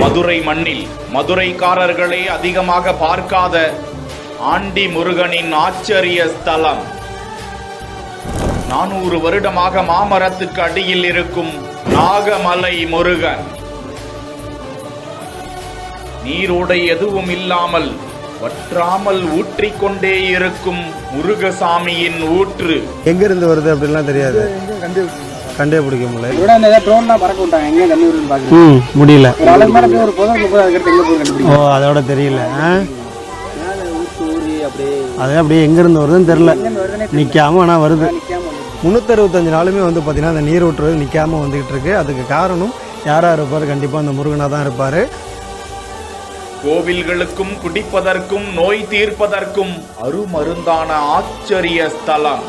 மதுரை மண்ணில் மதுரைக்காரர்களே அதிகமாக பார்க்காத ஆண்டி முருகனின் ஆச்சரிய ஸ்தலம். நானூறு வருடமாக மாமரத்துக்கு அடியில் இருக்கும் நாகமலை முருகன். நீரோடை எதுவும் இல்லாமல் வற்றாமல் ஊற்றிக்கொண்டே இருக்கும் முருகசாமியின் ஊற்று. எங்க இருந்து வருது அப்படிலாம் தெரியாது. கண்டே பிடிக்க முடியல. இதோட அந்த ஏதாவது ட்ரோன்லாம் பறக்க விட்டாங்க. எங்கே தண்ணி வருதுன்னு பார்க்குறேன். ம் முடியல. ஒரு அளவுக்கு மேலே போய் ஒரு புதர் போய் அதுக்கடுத்து எங்கே போய் ஓ அதோட தெரியல ஆ? அது அப்படியே எங்க இருந்து வருதுன்னு தெரியல. எங்கேருந்து வருதுன்னே வருது. நிற்காம வருது. முந்நூற்றறுபத்தஞ்சு நாளுமே வந்து பார்த்தீங்கன்னா அந்த நீர் ஊற்றுறது நிற்காம வந்துகிட்டு இருக்கு. அதுக்கு காரணம் யாரா இருப்பார்? கண்டிப்பாக அந்த முருகனாக தான் இருப்பார். கோவில்களுக்கும் குடிப்பதற்கும் நோய் தீர்ப்பதற்கும் அருமருந்தான ஆச்சரிய ஸ்தலம்.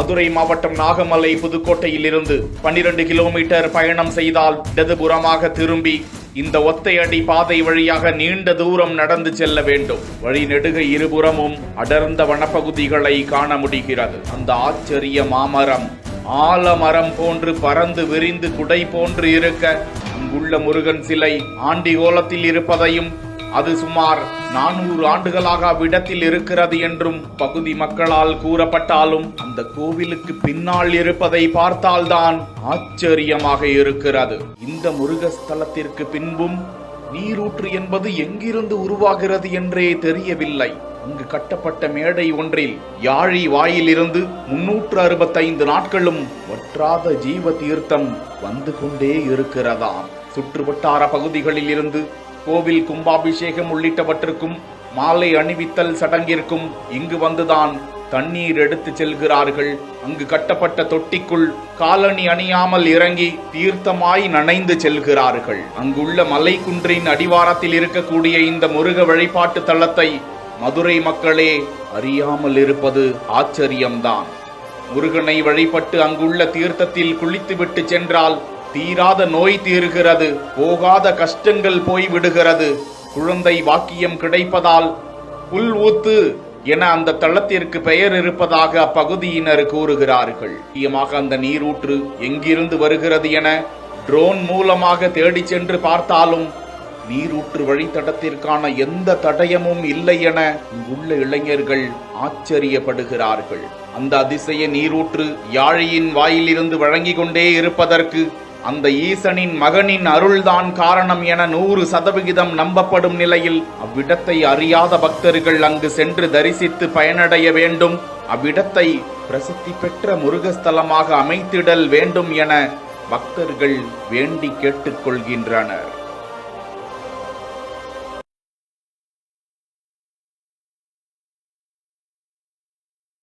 மதுரை மாவட்டம் நாகமலை புதுக்கோட்டையில் இருந்து பன்னிரண்டு கிலோமீட்டர் பயணம் செய்தால் இடதுபுறமாக திரும்பி இந்த ஒத்தையடி பாதை வழியாக நீண்ட தூரம் நடந்து செல்ல வேண்டும். வழி நெடுக இருபுறமும் அடர்ந்த வனப்பகுதிகளை காண முடிகிறது. அந்த ஆச்சரிய மாமரம் ஆலமரம் போன்று பறந்து விரிந்து குடை போன்று இருக்க அங்குள்ள முருகன் சிலை ஆண்டி கோலத்தில் இருப்பதையும் அது சுமார் நானூறு ஆண்டுகளாக அவ்விடத்தில் இருக்கிறது என்றும் பகுதி மக்களால் கூறப்பட்டாலும் அந்த கோவிலுக்கு பின்னால் இருப்பதை பார்த்தால்தான் ஆச்சரியமாக இருக்கிறது. இந்த முருக ஸ்தலத்திற்கு பின்பும் நீரூற்று என்பது எங்கிருந்து உருவாகிறது என்றே தெரியவில்லை. இங்கு கட்டப்பட்ட மேடை ஒன்றில் யாழி வாயிலிருந்து முன்னூற்று அறுபத்தைந்து நாட்களும் வற்றாத ஜீவ தீர்த்தம் வந்து கொண்டே இருக்கிறதாம். சுற்றுவட்டார பகுதிகளில் இருந்து கோவில் கும்பாபிஷேகம் உள்ளிட்டவற்றுக்கும் மாலை அணிவித்தல் சடங்கிற்கும் இங்கு வந்துதான் தண்ணீர் எடுத்து செல்கிறார்கள். அங்கு கட்டப்பட்ட தொட்டிக்குள் காலணி அணியாமல் இறங்கி தீர்த்தமாய் நனைந்து செல்கிறார்கள். அங்குள்ள மலைக்குன்றின் அடிவாரத்தில் இருக்கக்கூடிய இந்த முருக வழிபாட்டு தலத்தை மதுரை மக்களே அறியாமல் இருப்பது ஆச்சரியம்தான். முருகனை வழிபட்டு அங்குள்ள தீர்த்தத்தில் குளித்துவிட்டு சென்றால் தீராத நோய் தீருகிறது போகாத கஷ்டங்கள் போய் விடுகிறது. குழந்தை வாக்கியம் கிடைப்பதால் புல் ஊத்து என அந்த தளத்திற்கு பெயர் இருப்பதாக அப்பகுதியினர் கூறுகிறார்கள். முக்கியமாக அந்த நீரூற்று எங்கிருந்து வருகிறது என ட்ரோன் மூலமாக தேடிச் சென்று பார்த்தாலும் நீரூற்று வழித்தடத்திற்கான எந்த தடயமும் இல்லை என இங்குள்ள இளைஞர்கள் ஆச்சரியப்படுகிறார்கள். அந்த அதிசய நீரூற்று யாழையின் வாயிலிருந்து வழங்கிக் கொண்டே இருப்பதற்கு அந்த ஈசனின் மகனின் அருள்தான் காரணம் என நூறு சதவிகிதம் நம்பப்படும் நிலையில் அவ்விடத்தை அறியாத பக்தர்கள் அங்கு சென்று தரிசித்து பயனடைய வேண்டும். அவ்விடத்தை பிரசித்தி பெற்ற முருகஸ்தலமாக அமைத்திடல் வேண்டும் என பக்தர்கள் வேண்டி கேட்டுக்கொள்கின்றனர்.